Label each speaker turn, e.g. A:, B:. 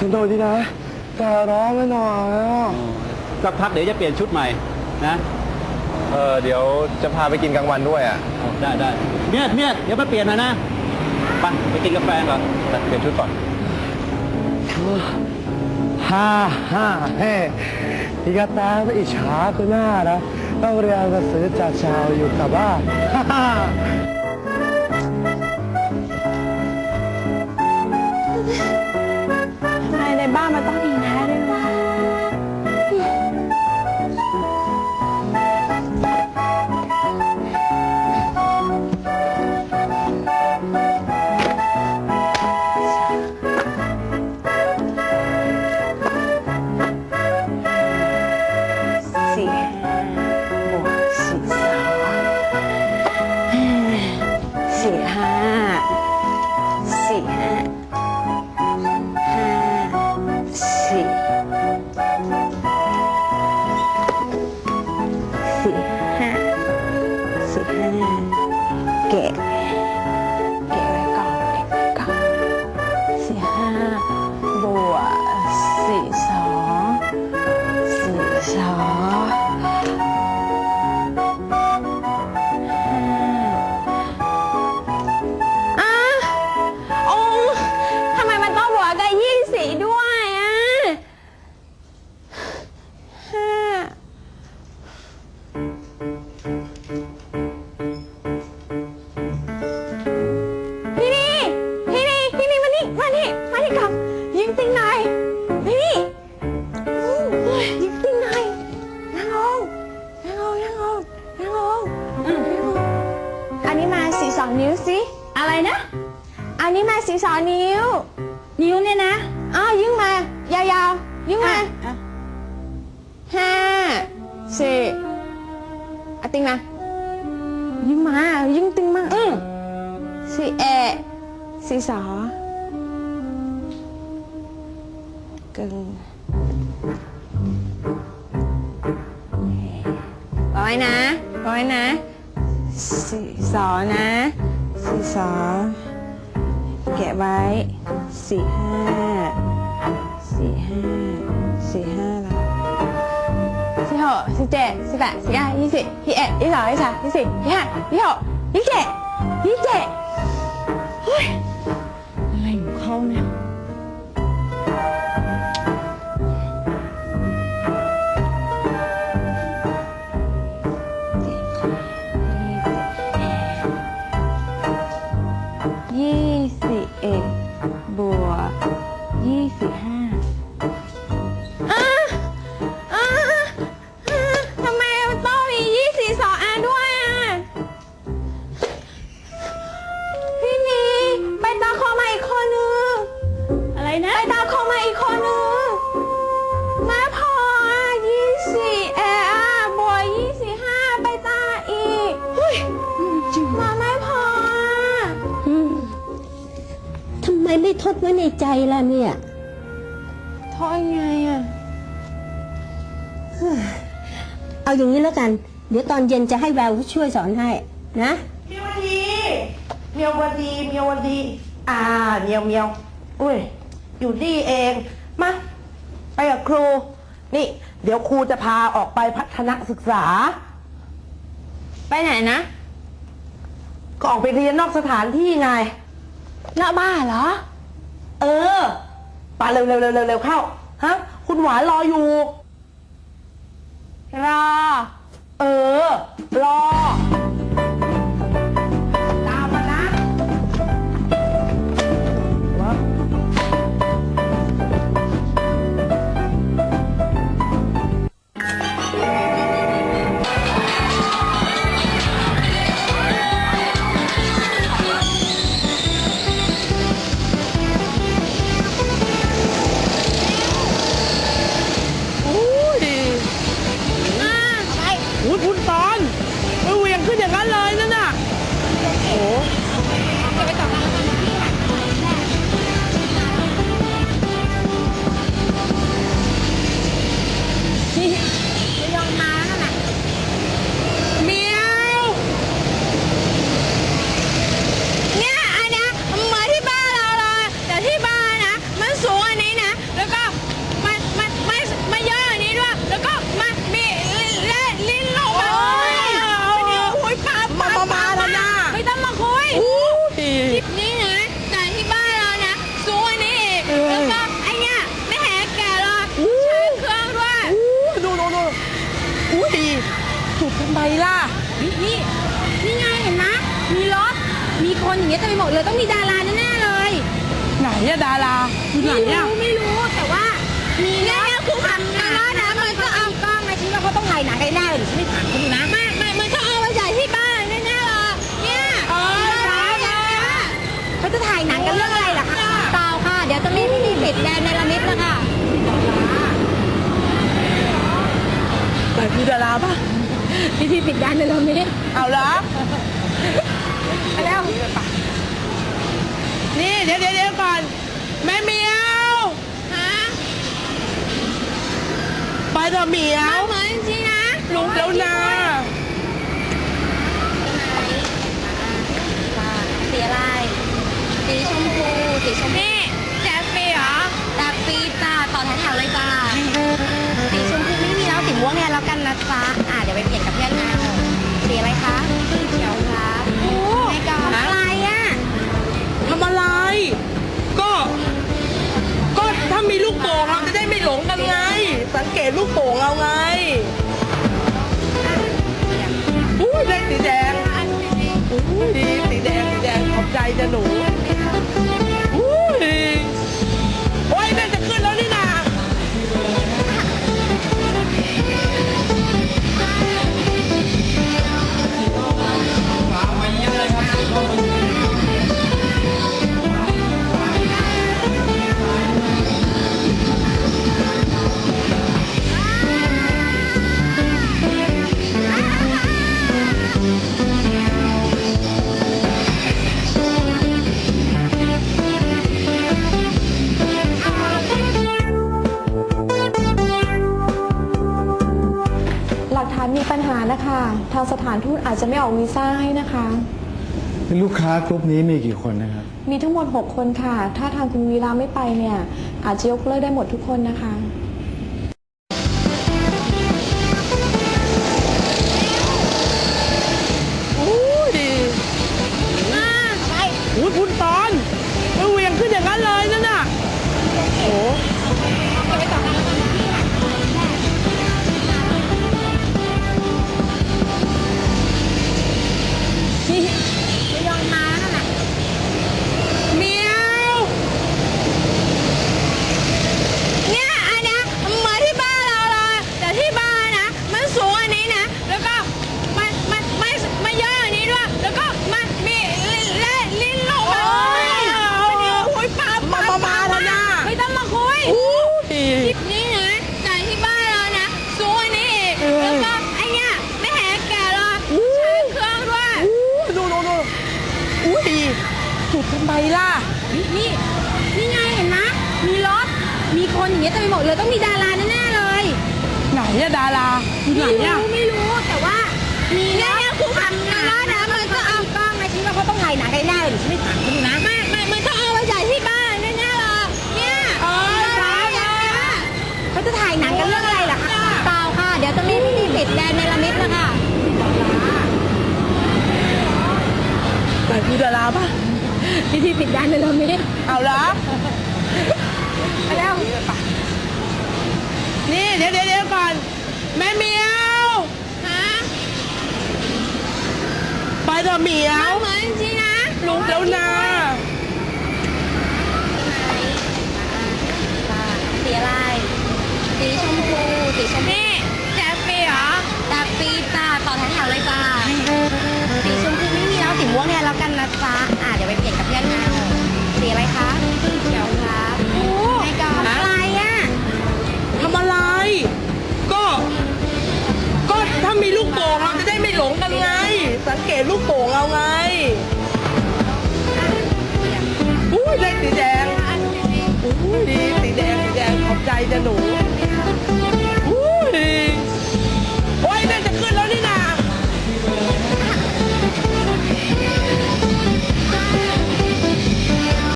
A: สนุกดีนะแต่ร้อนไม่หน่อยอะ
B: สักพักเดี๋ยวจะเปลี่ยนชุดใหม่นะ
C: เออเดี๋ยวจะพาไปกินกลางวันด้วยอะ
B: เอาได้ได้เมียดเมียดเดี๋ยวมาเปลี่ยนหน่อยนะไปไปกินกาแฟก่อน
C: แต่เปลี่ยนชุดก่อน
A: ฮ่าฮ่าเฮ้พี่กระแตไม่อิจฉาคุณหน้านะต้องเรียนหนังสือจากชาวอยู่กับบ้านฮ่า
D: สี่ห้าสี่ห้าห้าสี่สี่ห้าสี่ห้าเกะเกะไว้ก่อนเกะไว้ก่อนสี่ห้า นนี้มาสีสองนิ้วสิอะไรนะ อันนี้มาสีสองนิ้ว นิ้วเนี่ยนะอ้าวยิ่งมายาวๆยิ่งมาห้าสี่อะติงมายิ่งมายิ่งติงมาอืมสี่เอะสี่สองกึ่งร้อยนะร้อยนะ สี่สองนะสี่สองแกะไว้สี่ห้าสี่ห้าสี่ห้าแล้วสี่หกสี่เจ็ดสี่แปดสี่เก้ายี่สิบยี่สิบเอ็ดยี่สิบสองยี่สิบสามยี่สิบยี่ห้ายี่หกยี่เจ็ดยี่เจ็ดเฮ้ยอะไรของเขาเนี่ย ทำไมไม่
E: ทดไว้ในใจล่ะเนี่ย
D: โทษยังไงอะ
E: เอาอย่างนี้แล้วกัน เดี๋ยวตอนเย็นจะให้แววช่วยสอนให้นะ
F: เมียววันดีเมียววันดีเมียววันดี อ่าเมียวเมียวอุ้ย อยู่นี่เอง มา ไปกับครู นี่ เดี๋ยวครูจะพาออกไปพัฒนศึกษา
D: ไปไหนนะ
F: ก็ออกไปเรียนนอกสถานที่ไง
D: นอกบ้านเหรอ
F: เออไปเร็วเร็วเร็วเร็วเร็วเข้า ฮะ คุณหวานรออยู่
D: รอ
F: เออ รอ นี่
A: นี่นี่ไงเห็น
F: ไห
G: มมีรถ มีคนอย่างเงี้ยเต็มไปหมดเลยต้องมีดาราแน่ๆเลย ไหนอะดา
F: ราอยู่
G: ไห
F: นอะ ไปเถอเหมียว
G: เหมือนจริงนะ
F: ลุงแล้วนะ
G: สีอะไร สีชมพูสีชมพีแจ๊ฟฟี่เหรอแจ๊ฟฟี่จ้าต่อแถวๆเลยจ้าสีชมพูไม่มีแล้วสีม่วงเนี่ยแล้วกันนะจ๊ะอะเดี๋ยวไปเปลี่ยนกับ ก
F: ตลูกโป่งเราไงอุ้ยได้สีแดงอุ้ยดีสีแดงสีแดงขอบใจจ้ะหนู
H: ทางสถานทูตอาจจะไม่ออกวีซ่าให้นะคะ
I: ลูกค้ากลุ่มนี้มีกี่คนนะครับ
H: มีทั้งหมด 6 คนค่ะ ถ้าทางคุณวีระไม่ไปเนี่ย อาจจะยกเลิกได้หมดทุกคนนะคะ
F: ตีจุดทำไมล่ะ
G: นี่นี่นี่ไงเห็นไหมมีรถ มีคนอย่างเงี้ยเต็มไปหมดเลยต้องมีดาราแน่ๆเลย
F: ไหนอะดาราอยู่ไหน
G: ไม่
F: อะ
G: รู้ไม่รู้แต่ว่า มีนะครูทำนะนะมันก็เอากล้องมาฉันว่าเขาต้องถ่ายหนังกันแน่เลยฉันไม่ถามเขาดูนะไม่ไม่มันเขาเอามาจากที่บ้านแน่ๆเลยเนี่ย
F: เออใช่
G: เขาจะถ่ายหนังกันเรื่องอะไรล่ะคะเปล่าค่ะ เดี๋ยวจะมีพิธีปิดแดนในละมิดนะคะ
F: แต่คือ ดาราปะ
G: พิธีปิดแดนในละมิด
F: เอาละ
G: ไปแล้ว
F: นี่เดี๋ยวเดี๋ยวเดี๋ยวก่อน แม่เหมียว
G: ฮะ
F: ไปเถอะเหมียว
G: เหมือนจริงนะ
F: ลุงแล้วนะ
G: สีอะไรสีชมพูสีชมพู
F: สังเกตลูกโป่งเราไงอุ้ยได้สีแดงอุ้ยดีสีแดงสีแดงขอบใจจ้ะหนู